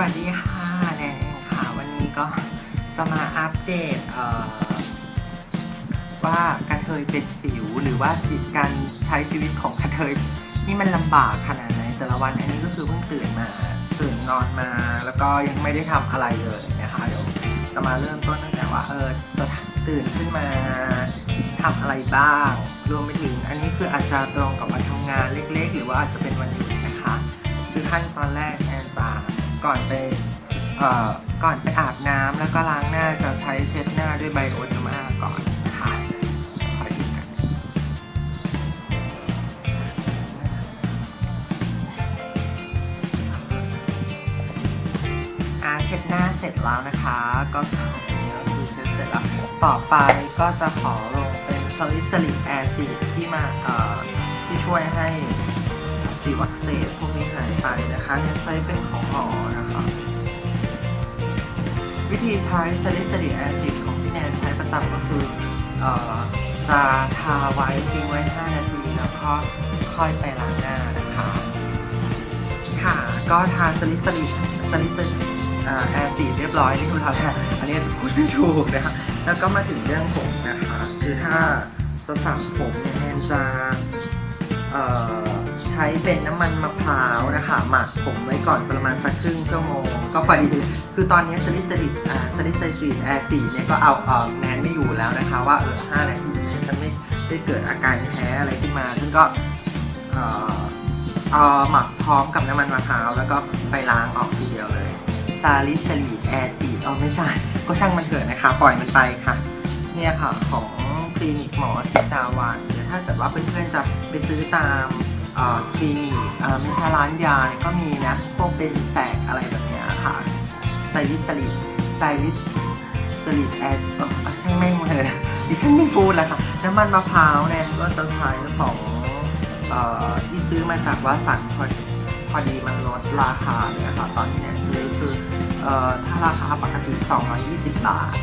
วัสดีค่ะแนนค่ะ วันนี้ก็จะมาอัปเดตเอ่อว่ากระเทยเป็นสิวหรือว่าชีวิตการใช้ชีวิตของกระเทยนี่มันลำบากขนาดไหนแต่ละวันอันนี้ก็คือเพิ่งตื่นมาตื่นนอนมา แล้วก็ยังไม่ได้ทำอะไรเลยนะคะเดี๋ยวจะมาเริ่มต้นตั้งแต่ว่าเออจะตื่นขึ้นมาทำอะไรบ้าง รวมไปถึงอันนี้คืออาจจะตรงกับวันทำงานเล็ก ๆ หรือว่าอาจจะเป็นวันหยุดนะคะ คือขั้นตอนแรกแอนจะ ก่อนไปเอ่อก่อนไปอาบน้ำแล้วก็ล้างหน้าจะใช้เช็ดหน้าด้วยไบโอเทอร์มาก่อนค่ะคอยดูกันอาเช็ดหน้าเสร็จแล้วนะคะ ก็จะอันนี้ก็คือเช็ดเสร็จแล้ว ต่อไปก็จะขอลงเป็นซาลิซิลิกแอซิดที่มาที่ช่วยให้ สิวอักเสบพวกนี้หายไปนะคะเนี่ยใช้เป็นของหมอนะคะ วิธีใช้ salicylic acid ของพี่แนนใช้ประจำก็คือออจะทาไว้ทิ้งไว้ 5 นาทีแล้วก็ค่อยไปล้างหน้านะคะ ค่ะ ก็ทา salicylic salicylic แอซิดเรียบร้อยนี่คุณแล้วแหละอันนี้จะพูดไม่ถูกนะคะแล้วก็มาถึงเรื่องผมนะคะ คือถ้าจะสระผมเนี่ยแนนจะเอ่อ ช้เป็นน้ำมันมะพร้าวนะคะ หมักผมไว้ก่อนประมาณสักครึ่งชั่วโมง ก็พอดีคือตอนนี้ซาลิซิลิกอ่าซาลิซิลิกแอซิดเนี่ยก็เอาเออแนนไม่อยู่แล้วนะคะ ว่าเออ5นาทีเนี่ยฉันไม่ได้เกิดอาการแพ้อะไรขึ้นมา ซึ่งก็เอ่อเอาหมักพร้อมกับน้ำมันมะพร้าวแล้วก็ไปล้างออกทีเดียวเลยซาลิซิลิกแอซิดอ๋อไม่ใช่ ก็ช่างมันเถอะนะคะ ปล่อยมันไปค่ะ เนี่ยค่ะของคลินิกหมอสิตาวันหรือถ้าเกิดว่าเพื่อนๆจะไปซื้อตาม คลินิกอ่อไม่ใช่ร้านยาก็มีนะพวกเป็นแสกอะไรแบบเนี้ยค่ะไซริสลิดไซริสสลิดแอสอ่อช่างแม่งเลยนะดิฉันไม่พูดแล้วค่ะน้ำมันมะพร้าวเนี่ยก็จะใช้ของเอ่อที่ซื้อมาจากวัสันพอดีพอดีมันลดราคาเนี่ยค่ะตอนนี้เนี่ยซื้อคือเอ่อถ้าราคาปกติ 220 บาท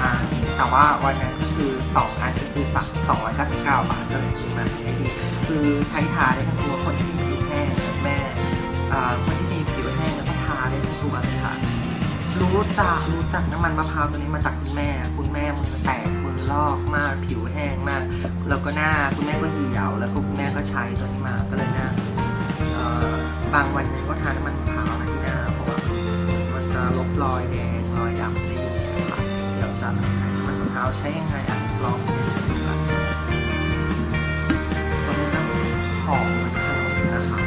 อันแต่ว่าวันนั้นก็คือ2อันก็คือสัก299บเก้าบาทก็เลยซื้อมาให้ดีคือใช้ทาได้ทั้งตัวคนที่มีผิวแห้งแม่คนที่มีผิวแห้งแล้วก็ทาได้ทั้งตัวเลยค่ะรู้จักรู้จักน้ำมันมะพร้าวตัวนี้มาจากคุณแม่ คุณแม่มือแตกมือลอกมากผิวแห้งมาก แล้วก็หน้าคุณแม่ก็เหี่ยว แล้วก็คุณแม่ก็ใช้ตัวนี้มาก็เลยหน้าบางวันเนี่ยก็ทาน้ำมันมะพร้าวที่หน้าเพราะว่ามันจะลบรอยแดงรอยดำ เดี๋ยวจะใช้น้ำมะพร้าวใช้ยังไงอะลองดูสักดูกันตอนนี้จะหอมมือนขนมนะคะ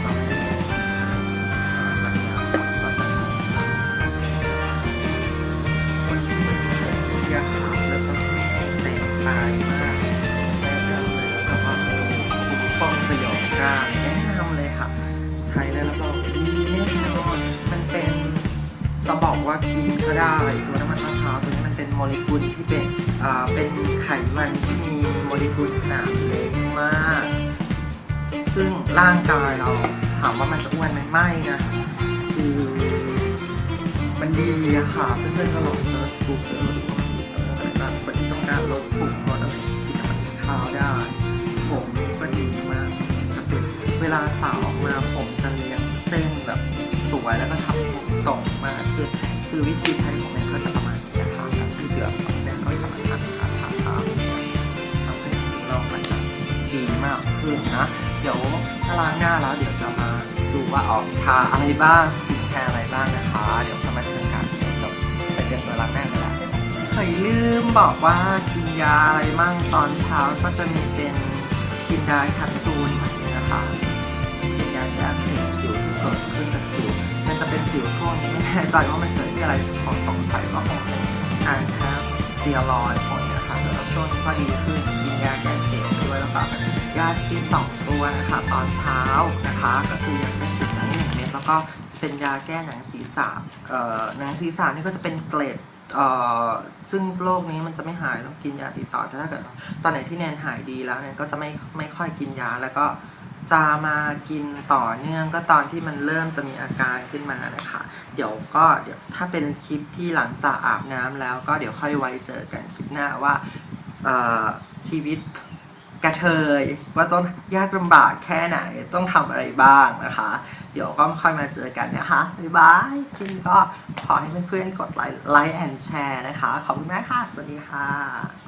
เราไม่ได้เอ่อแบบนี้ก็ใส่คนที่มีผิวยาขาวแล้วก็เต็มตายมากแม่จะเลยแล้วก็คุ้มป้องสยองก้ารแนะนำเลยค่ะใช้แล้วรับรองดีแน่นอนมันเป็นจะบอกว่ากินก็ได้ตัวน้ำมัน เป็นโมเลกุลที่เป็นเป็นไขมันที่มีโมเลกุลขนาดเล็กมาก ซึ่งร่างกายเราถามว่ามันจะอ้วนไหมไม่นะคือมันดีอะค่ะเพื่อนๆก็ลองเซิร์ชกูเกิลดูอะไรบางคนที่ต้องการลดปุ่มลดอะไรกินน้ำมันมะพร้าวได้ ผมก็ดีมากคือเวลาสาวออกมาผมจะเรียงเส้นแบบสวยแล้วก็ทำผมตรงมากคือคือวิธีใช้ของ ขึ้นนะ เดี๋ยวถ้าล้างหน้าแล้วเดี๋ยวจะมาดูว่าออกทาอะไรบ้าง สกินแคร์อะไรบ้างนะคะ เดี๋ยวจะมาเจอกันเดี๋ยวจบไปเตรียมตัวล้างหน้ากันแล้วเคยลืมบอกว่ากินยาอะไรมั่งตอนเช้าก็จะมีเป็นกินยาแคปซูลแบบนี้นะคะกินยาแก้อักเสบสิวเกิดขึ้นจากสิวมันจะเป็นสิวช่วงนี้ไม่แน่ใจว่ามันเกิดที่อะไรขอสงสัยว่าคงเป็นอ่านแคปเตียรอยผลนะคะแล้วช่วงนี้ก็ดีขึ้นกินยาแก้เสบด้วยแล้วก็ ยากินสองตัวนะคะตอนเช้านะคะ ก็คือยาแก้สิวหนังหนึ่งเม็ดแล้วก็จะเป็นยาแก้หนังศีรษะเอ่อหนังศีรษะนี่ก็จะเป็นเกล็ดเอ่อซึ่งโรคนี้มันจะไม่หายต้องกินยาติดต่อแต่ถ้าเกิดตอนไหนที่แนนหายดีแล้วแนนก็จะไม่ไม่ค่อยกินยาแล้วก็จะมากินต่อเนื่องก็ตอนที่มันเริ่มจะมีอาการขึ้นมานะคะ เดี๋ยวก็เดี๋ยวถ้าเป็นคลิปที่หลังจากอาบน้ำแล้วก็เดี๋ยวค่อยไว้เจอกันคลิปหน้าว่าเอ่อชีวิต กระเทยว่าต้องยากลำบากแค่ไหนต้องทำอะไรบ้างนะคะ เดี๋ยวก็ค่อยมาเจอกันนะคะบ๊ายบายที่นี้ก็ขอให้เพื่อนๆกดไลค์ไลค์แอนแชร์นะคะ ขอบคุณมากค่ะ สวัสดีค่ะ